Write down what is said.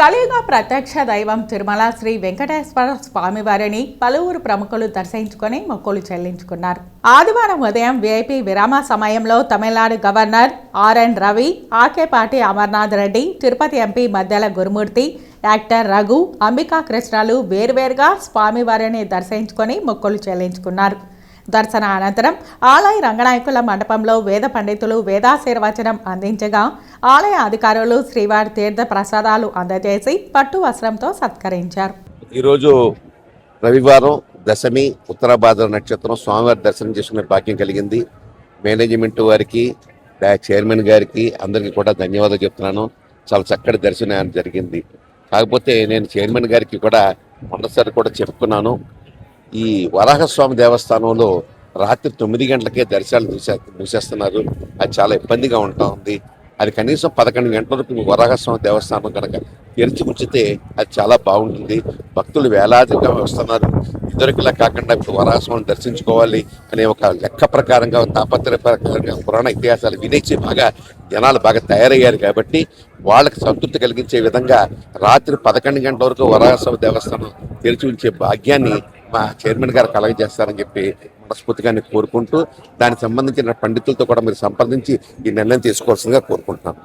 కలియుగ ప్రత్యక్ష దైవం తిరుమల శ్రీ వెంకటేశ్వర స్వామివారిని పలువురు ప్రముఖులు దర్శించుకొని మొక్కులు చెల్లించుకున్నారు. ఆదివారం ఉదయం విఐపి విరామ సమయంలో Tamil Nadu governor R N Ravi Akepati Amarnath Reddy Tirupati MP Maddela Gurumurthy actor Raghu Ambika కృష్ణలు వేర్వేరుగా స్వామివారిని దర్శించుకొని మొక్కులు చెల్లించుకున్నారు. దర్శన అనంతరం ఆలయ రంగనాయకుల మండపంలో వేద పండితులు వేదాశీర్వచనం అందించగా ఆలయ అధికారులు శ్రీవారి తీర్థ ప్రసాదాలు అందజేసి పట్టు వస్త్రంతో సత్కరించారు. ఈరోజు రవివారం దశమి ఉత్తరాభాద్ర నక్షత్రం స్వామివారి దర్శనం చేసుకునే భాగ్యం కలిగింది. మేనేజ్మెంట్ వారికి చైర్మన్ గారికి అందరికీ కూడా ధన్యవాదాలు చెప్తున్నాను. చాలా చక్కటి దర్శనం జరిగింది. కాకపోతే నేను చైర్మన్ గారికి కూడా మొన్నసారి కూడా చెప్పుకున్నాను ఈ వరాహస్వామి దేవస్థానంలో రాత్రి తొమ్మిది గంటలకే దర్శనాలు మూసే మూసేస్తున్నారు. అది చాలా ఇబ్బందిగా ఉంటా ఉంది. అది కనీసం పదకొండు గంటల వరకు వరాహస్వామి దేవస్థానం కనుక తెరిచి ఉంచితే అది చాలా బాగుంటుంది. భక్తులు వేలాదిగా వస్తున్నారు. ఇద్దరికిలా కాకుండా ఇప్పుడు వరాహస్వామిని దర్శించుకోవాలి అనే ఒక లెక్క ప్రకారంగా తాపత్ర ప్రకారంగా పురాణ ఇతిహాసాలు వినేసి బాగా జనాలు బాగా తయారయ్యారు కాబట్టి వాళ్ళకి సంతృప్తి కలిగించే విధంగా రాత్రి పదకొండు గంటల వరకు వరాహస్వామి దేవస్థానం తెరిచి ఉంచే భాగ్యాన్ని మా చైర్మన్ గారు కలగజేస్తారని చెప్పి మనస్ఫూర్తిగా కోరుకుంటూ దానికి సంబంధించిన పండితులతో కూడా మీరు సంప్రదించి ఈ నిర్ణయం తీసుకోవాల్సిందిగా కోరుకుంటున్నాను.